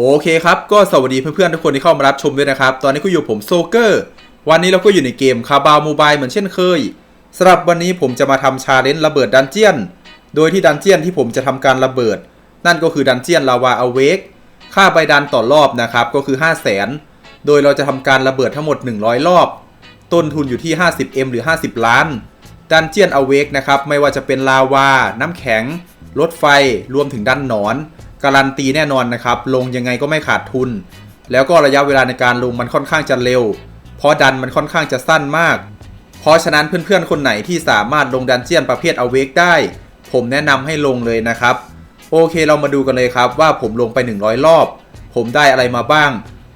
โอเคครับ ก็สวัสดีเพื่อนๆทุกคนที่เข้ามารับชมด้วยนะครับ ตอนนี้ก็อยู่ผมโซเกอร์ วันนี้เราก็อยู่ในเกมคาบาวโมบายเหมือนเช่นเคยสำหรับวันนี้ผมจะมาทำชาเลนจ์ระเบิดดันเจียน โดยที่ดันเจียนที่ผมจะทำการระเบิด นั่นก็คือดันเจียนลาวาอเวกค่าใบดันต่อรอบนะครับ ก็คือ 5 0 0 0 0 0โดยเราจะทำการระเบิดทั้งหมด 100 รอบ ต้นทุนอยู่ที่ 50M หรือ 50 ล้าน ดันเจียนอเวกนะครับ ไม่ว่าจะเป็นลาวา น้ำแข็ง รถไฟ รวมถึงดันหนอน การันตีแน่นอนนะครับ ลงยังไงก็ไม่ขาดทุน แล้วก็ระยะเวลาในการลงมันค่อนข้างจะเร็ว เพราะดันมันค่อนข้างจะสั้นมาก เพราะฉะนั้นเพื่อนๆคนไหนที่สามารถลงดันเจียนประเภทเอาเวกได้ ผมแนะนำให้ลงเลยนะครับ โอเคเรามาดูกันเลยครับว่าผมลงไป 100 รอบ ผมได้อะไรมาบ้าง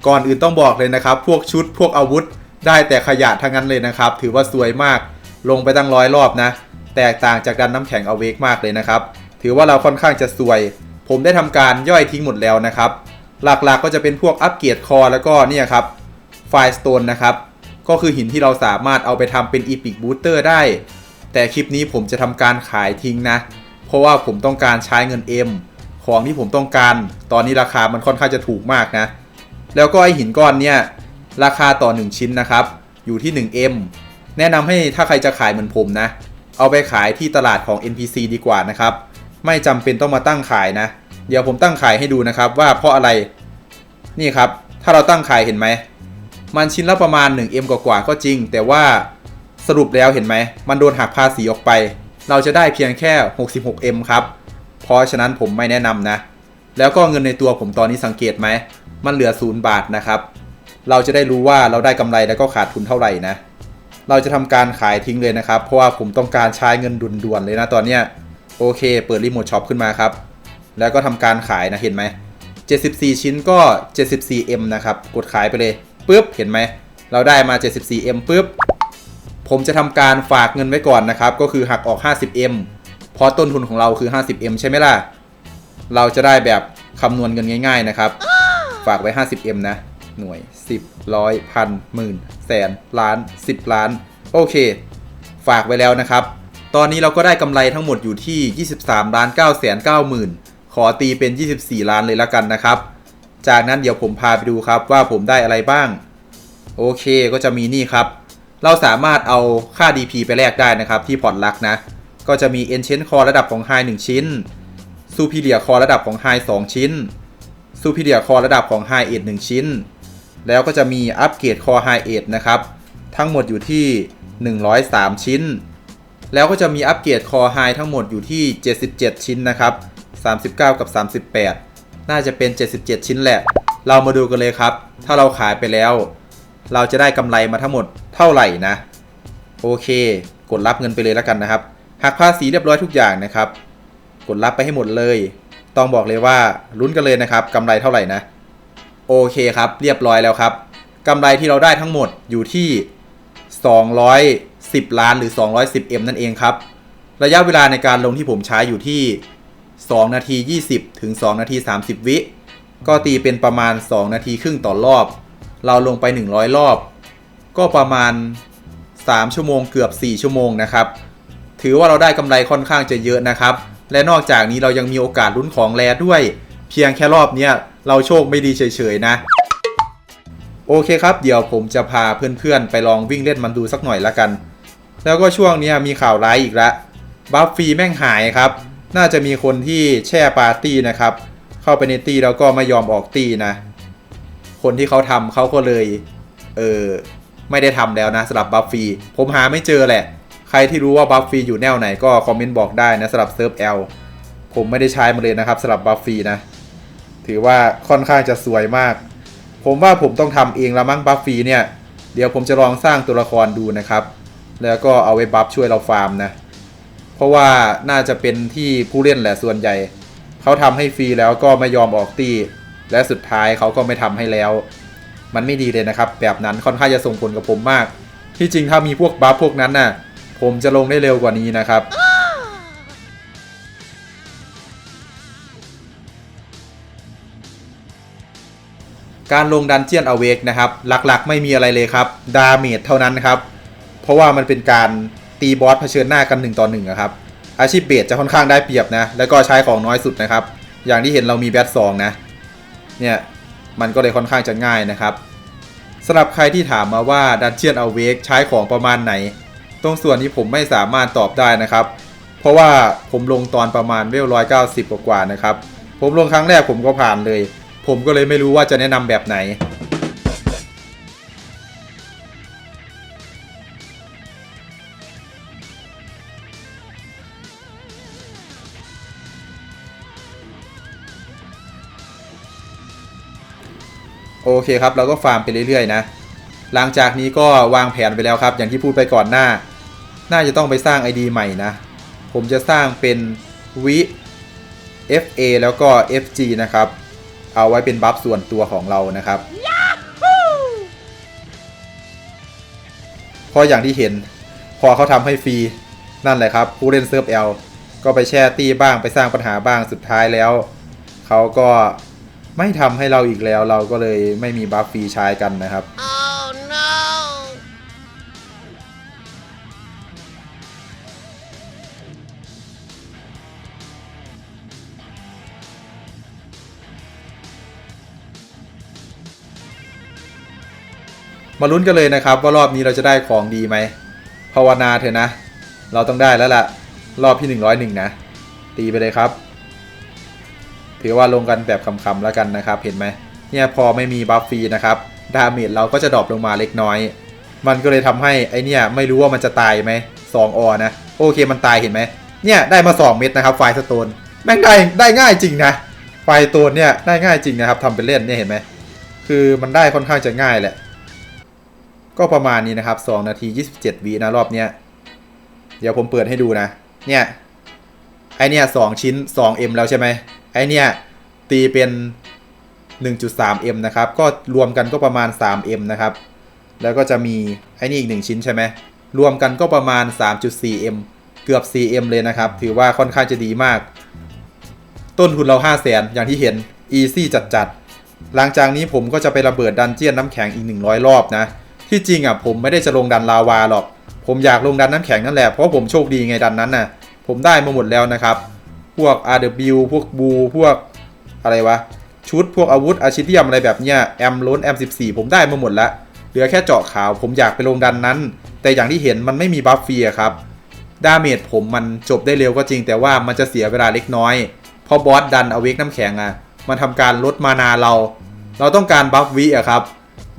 ก่อนอื่นต้องบอกเลยนะครับ พวกชุดพวกอาวุธ ได้แต่ขยะทั้งนั้นเลยนะครับ ถือว่าสวยมาก ลงไปตั้งร้อยรอบนะ แตกต่างจากดันน้ำแข็งเอาเวกมากเลยนะครับ ถือว่าเราค่อนข้างจะสวย ผมได้ทำการย่อยทิ้งหมดแล้วนะครับ หลักๆก็จะเป็นพวกอัปเกรดคอแล้วก็เนี่ยครับไฟสโตนนะครับ ก็คือหินที่เราสามารถเอาไปทำเป็นอีพิกบูสเตอร์ได้ แต่คลิปนี้ผมจะทำการขายทิ้งนะ เพราะว่าผมต้องการใช้เงิน M ของที่ผมต้องการ ตอนนี้ราคามันค่อนข้างจะถูกมากนะ แล้วก็ไอหินก้อนเนี่ยราคาต่อ 1 ชิ้นนะครับ อยู่ที่ 1M แนะนำให้ถ้าใครจะขายเหมือนผมนะ เอาไปขายที่ตลาดของ NPC ดีกว่านะครับ ไม่จำเป็นต้องมาตั้งขายนะ เดี๋ยวผมตั้งขายให้ดูนะครับว่าเพราะอะไรนี่ครับ ถ้าเราตั้งขายเห็นไหม มันชิ้นละประมาณ 1M กว่าๆก็จริง แต่ว่าสรุปแล้วเห็นไหม มันโดนหักภาษีออกไป เราจะได้เพียงแค่ 66M ครับ เพราะฉะนั้นผมไม่แนะนำนะ แล้วก็เงินในตัวผมตอนนี้สังเกตไหม มันเหลือศูนย์บาทนะครับ เราจะได้รู้ว่าเราได้กำไรแล้วก็ขาดทุนเท่าไหร่นะ เราจะทำการขายทิ้งเลยนะครับ เพราะว่าผมต้องการใช้เงินด่วนๆเลยนะตอนเนี้ย โอเค เปิดรีโมทช็อปขึ้นมาครับ แล้วก็ทำการขายนะเห็นไหม 74 ชิ้นก็ 74M นะครับ กดขายไปเลยปุ๊บ เห็นไหม เราได้มา 74M ปุ๊บ ผมจะทำการฝากเงินไว้ก่อนนะครับ ก็คือหักออก 50M เพราะต้นทุนของเราคือ 50M ใช่ไหมล่ะ เราจะได้แบบคำนวณเงินง่าย ๆ นะครับ ฝากไว้ 50M นะ หน่วย 10ร้อยพันหมื่นแสนล้าน 10 ล้าน โอเค ฝากไว้แล้วนะครับ ตอนนี้เราก็ได้กำไรทั้งหมดอยู่ที่ 23ล้าน9แสน9หมื่น ขอตีเป็น 24 ล้านเลยละกันนะครับ จากนั้นเดี๋ยวผมพาไปดูครับว่าผมได้อะไรบ้าง โอเคก็จะมีนี่ครับ เราสามารถเอาค่า DP ไปแลกได้นะครับ ที่พอร์ตลักนะ ก็จะมี Ancient Core ระดับของ High 1 ชิ้น Superior Core ระดับของ High 2 ชิ้น Superior Core ระดับของ High 8 1ชิ้น แล้วก็จะมีอัปเกรด Core High 8นะครับ ทั้งหมดอยู่ที่ 103 ชิ้น แล้วก็จะมีอัปเกรด Core High ทั้งหมดอยู่ที่ 77 ชิ้นนะครับ 39 กับ 38 น่าจะเป็น 77 ชิ้นแหละ เรามาดูกันเลยครับ ถ้าเราขายไปแล้ว เราจะได้กำไรมาทั้งหมดเท่าไหร่นะ โอเค กดรับเงินไปเลยแล้วกันนะครับ หักภาษีเรียบร้อยทุกอย่างนะครับ กดรับไปให้หมดเลย ต้องบอกเลยว่าลุ้นกันเลยนะครับกำไรเท่าไหร่นะ โอเคครับ เรียบร้อยแล้วครับกำไรที่เราได้ทั้งหมดอยู่ที่ 210 ล้านหรือ 210M นั่นเองครับ ระยะเวลาในการลงที่ผมใช้อยู่ที่ 2 นาที 20 ถึง 2 นาที 30 วิ ก็ตีเป็นประมาณ 2 นาทีครึ่งต่อรอบ เราลงไป 100 รอบ ก็ประมาณ 3 ชั่วโมงเกือบ 4 ชั่วโมงนะครับ ถือว่าเราได้กำไรค่อนข้างจะเยอะนะครับ และนอกจากนี้เรายังมีโอกาสลุ้นของแรด้วย เพียงแค่รอบเนี้ยเราโชคไม่ดีเฉยๆนะ โอเคครับ เดี๋ยวผมจะพาเพื่อนๆ ไปลองวิ่งเล่นมันดูสักหน่อยละกัน แล้วก็ช่วงนี้มีข่าวร้ายอีกล้วบัฟฟรีแม่งหายครับ น่าจะมีคนที่แช่ปาร์ตี้นะครับ เข้าไปในตี้แล้วก็ไม่ยอมออกตี้นะ คนที่เขาทำเขาก็เลยเออไม่ได้ทำแล้วนะสำหรับบัฟฟรีผมหาไม่เจอแหละ ใครที่รู้ว่าบัฟฟรีอยู่แนวไหนก็คอมเมนต์บอกได้นะสำหรับเซิร์ฟ L ผมไม่ได้ใช้มาเลยนะครับสำหรับบัฟฟรีนะ ถือว่าค่อนข้างจะสวยมาก ผมว่าผมต้องทำเองละมั้งบัฟฟรีเนี่ยเดี๋ยวผมจะลองสร้างตัวละครดูนะครับ แล้วก็เอาไว้บัฟช่วยเราฟาร์มนะ ราะว่าน่าจะเป็นที่ผู้เล่นแหละส่วนใหญ่ เขาทำให้ฟรีแล้วก็ไม่ยอมออกตีและสุดท้ายเขาก็ไม่ทำให้แล้ว มันไม่ดีเลยนะครับ แบบนั้นค่อนข้างจะส่งผลกับผมมาก ที่จริงถ้ามีพวกบัฟพวกนั้นน่ะ ผมจะลงได้เร็วกว่านี้นะครับการลงดันเจียนอเวกนะครับ หลักๆ ไม่มีอะไรเลยครับ ดาเมจเท่านั้นครับ เพราะว่ามันเป็นการ ตีบอสเผชิญหน้ากัน1ต่อ1อะครับอาชีพเบสจะค่อนข้างได้เปรียบนะ แล้วก็ใช้ของน้อยสุดนะครับ อย่างที่เห็นเรามีแบทสองนะ เนี่ยมันก็เลยค่อนข้างจะง่ายนะครับสำหรับใครที่ถามมาว่าดันเจียนเอาเวกใช้ของประมาณไหน ตรงส่วนนี้ผมไม่สามารถตอบได้นะครับ เพราะว่าผมลงตอนประมาณเวลร้อยเก้าสิบกว่านะครับ ผมลงครั้งแรกผมก็ผ่านเลย ผมก็เลยไม่รู้ว่าจะแนะนำแบบไหน เคครับ เราก็ฟาร์มไปเรื่อยๆนะ หลังจากนี้ก็วางแผนไปแล้วครับ อย่างที่พูดไปก่อนหน้า น่าจะต้องไปสร้าง ID ใหม่นะ ผมจะสร้างเป็นวิ FA แล้วก็ FG นะครับ เอาไว้เป็นบัฟส่วนตัวของเรานะครับ เพราะอย่างที่เห็น พอเขาทำให้ฟรี นั่นแหละครับ ผู้เล่นเซิร์ฟ L ก็ไปแช่ตี้บ้างไปสร้างปัญหาบ้างสุดท้ายแล้ว เขาก็ ไม่ทำให้เราอีกแล้วเราก็เลยไม่มีบัฟฟรีใช้กันนะครับ Oh no! มาลุ้นกันเลยนะครับว่ารอบนี้เราจะได้ของดีไหมภาวนาเถอะนะ เราต้องได้แล้วล่ะ รอบที่ 101 นะ ตีไปเลยครับ ถือว่าลงกันแบบคำๆแล้วกันนะครับ เห็นไหมเนี่ยพอไม่มีบัฟฟรีนะครับดาเมจเราก็จะดรอปลงมาเล็กน้อย มันก็เลยทำให้ไอเนี่ยไม่รู้ว่ามันจะตายไหมสองออนะ โอเคมันตายเห็นไหมเนี่ยได้มา 2 เม็ดนะครับไฟสโตนแม่งได้ได้ง่ายจริงนะไฟสโตนเนี่ยได้ง่ายจริงนะครับทำเป็นเล่นเนี่ยเห็นไหมคือมันได้ค่อนข้างจะง่ายแหละ ก็ประมาณนี้นะครับ 2 นาที 27วินะรอบเนี้ยเดี๋ยวผมเปิดให้ดูนะ เนี่ยไอเนี่ย2ชิ้น 2M แล้วใช่ไหม ไอเนี่ยตีเป็น 1.3M นะครับ ก็รวมกันก็ประมาณ 3M นะครับ แล้วก็จะมีไอนี่อีก 1 ชิ้นใช่ไหม รวมกันก็ประมาณ 3.4M เกือบ 4M เลยนะครับ ถือว่าค่อนข้างจะดีมาก ต้นทุนเรา 5 0 0 0 0นอย่างที่เห็น easy จัดๆ หลังจากนี้ผมก็จะไประเบิดดันเจียนน้ำแข็งอีก 100 รอบนะ ที่จริงอะผมไม่ได้จะลงดันลาวาหรอก ผมอยากลงดันน้ำแข็งนั่นแหละ เพราะผมโชคดีไงดันนั้นน่ะ ผมได้มาหมดแล้วนะครับ พวก RW พวกบูพวกอะไรวะ ชุดพวกอาวุธอาชิเทียมอะไรแบบเนี้ยแอมล้นแอม14 ผมได้มาหมดแล้วเหลือแค่เจาะขาวผมอยากไปลงดันนั้น แต่อย่างที่เห็นมันไม่มีบัฟฟรีอะครับดาเมจผมมันจบได้เร็วก็จริง แต่ว่ามันจะเสียเวลาเล็กน้อยเพราะบอสดันเอาเวกน้ำแข็งอะมันทำการลดมานาเรา เราต้องการบัฟวิอะครับ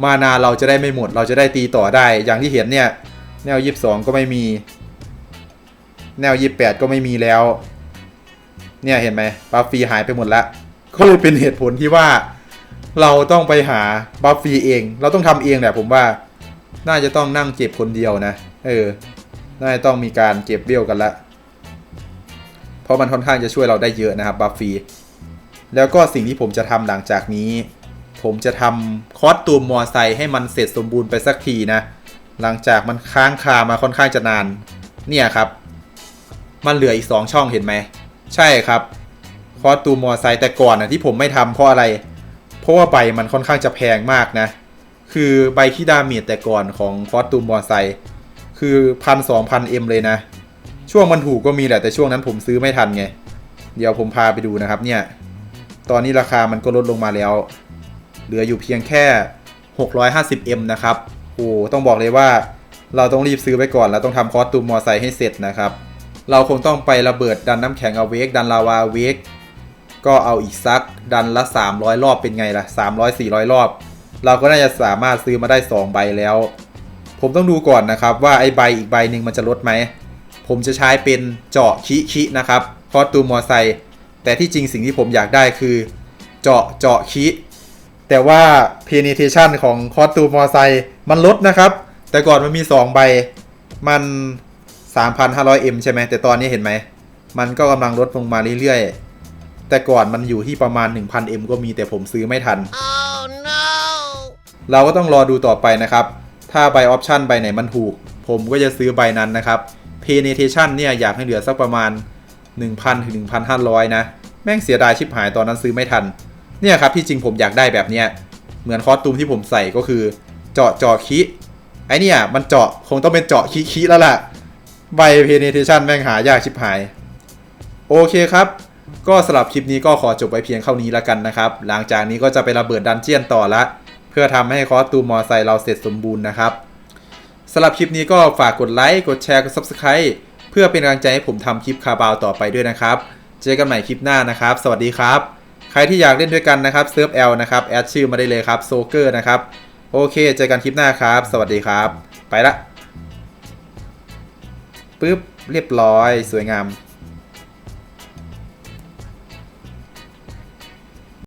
มานาเราจะได้ไม่หมด เราจะได้ตีต่อได้ อย่างที่เห็นเนี่ย แนว 22 ก็ไม่มี แนว 28 ก็ไม่มีแล้ว เนี่ยเห็นไหมบัฟฟีหายไปหมดแล้วก็เลยเป็นเหตุผลที่ว่าเราต้องไปหาบัฟฟีเอง เราต้องทำเองแหละผมว่าน่าจะต้องนั่งเก็บคนเดียวนะ เออ น่าจะต้องมีการเก็บเบี้ยวกันละ เพราะมันค่อนข้างจะช่วยเราได้เยอะนะครับบัฟฟีแล้วก็สิ่งที่ผมจะทำหลังจากนี้ ผมจะทำคอสตูมมอไซค์ให้มันเสร็จสมบูรณ์ไปสักทีนะ หลังจากมันค้างคามาค่อนข้างจะนาน เนี่ยครับ มันเหลืออีก 2 ช่องเห็นไหม ใช่ครับ คอสตูมมอไซค์แต่ก่อนนะที่ผมไม่ทำเพราะอะไร เพราะว่าใบมันค่อนข้างจะแพงมากนะ คือใบที่ดาเมจแต่ก่อนของคอสตูมมอไซค์คือพันสองพันเอ็มเลยนะ ช่วงมันถูกก็มีแหละแต่ช่วงนั้นผมซื้อไม่ทันไง เดี๋ยวผมพาไปดูนะครับเนี่ย ตอนนี้ราคามันก็ลดลงมาแล้ว เหลืออยู่เพียงแค่ 650M นะครับ โอ้ต้องบอกเลยว่าเราต้องรีบซื้อไว้ก่อนแล้วต้องทำคอสตูมมอไซค์ให้เสร็จนะครับ เราคงต้องไประเบิดดันน้ำแข็งเอาเวกดันลาวาเวกก็เอาอีกสักดันละ 300 รอบเป็นไงล่ะ 300 400 รอบ เราก็น่าจะสามารถซื้อมาได้ 2 ใบแล้ว ผมต้องดูก่อนนะครับว่าไอ้ใบอีกใบหนึ่งมันจะลดไหม ผมจะใช้เป็นเจาะคิคินะครับคอสตูมมอไซค์แต่ที่จริงสิ่งที่ผมอยากได้คือเจาะเจาะคิแต่ว่า penetration ของคอสตูมมอไซค์มันลดนะครับ แต่ก่อนมันมี 2 ใบ มัน 3,500M ใช่ไหมแต่ตอนนี้เห็นไหม มันก็กำลังลดลงมาเรื่อยๆ แต่ก่อนมันอยู่ที่ประมาณ 1,000M ก็มีแต่ผมซื้อไม่ทัน Oh no! เราก็ต้องรอดูต่อไปนะครับ ถ้าใบออปชันใบไหนมันถูก ผมก็จะซื้อใบนั้นนะครับ penetration เนี่ยอยากให้เหลือสักประมาณ 1,000ถึง1,500 นะ แม่งเสียดายชิบหายตอนนั้นซื้อไม่ทัน เนี่ยครับที่จริงผมอยากได้แบบเนี้ย เหมือนคอสตูมที่ผมใส่ก็คือ เจาะเจาะคิไอเนี่ยมันเจาะคงต้องเป็นเจาะคิคิแล้วล่ะ ใบ penetration แม่งหายากชิบหาย โอเคครับ ก็สำหรับคลิปนี้ก็ขอจบไว้เพียงเท่านี้แล้วกันนะครับ หลังจากนี้ก็จะไประเบิดดันเจียนต่อละ เพื่อทำให้คอสตูมมอไซค์เราเสร็จสมบูรณ์นะครับสำหรับคลิปนี้ก็ฝากกดไลค์ กดแชร์ กด Subscribe เพื่อเป็นกำลังใจให้ผมทำคลิปคาบาวต่อไปด้วยนะครับ เจอกันใหม่คลิปหน้านะครับ สวัสดีครับ ใครที่อยากเล่นด้วยกันนะครับเซิร์ฟ L นะครับ แอดชื่อมาได้เลยครับโซเกอร์นะครับ โอเค เจอกันคลิปหน้าครับ สวัสดีครับ ไปละ ปุ๊บเรียบร้อยสวยงาม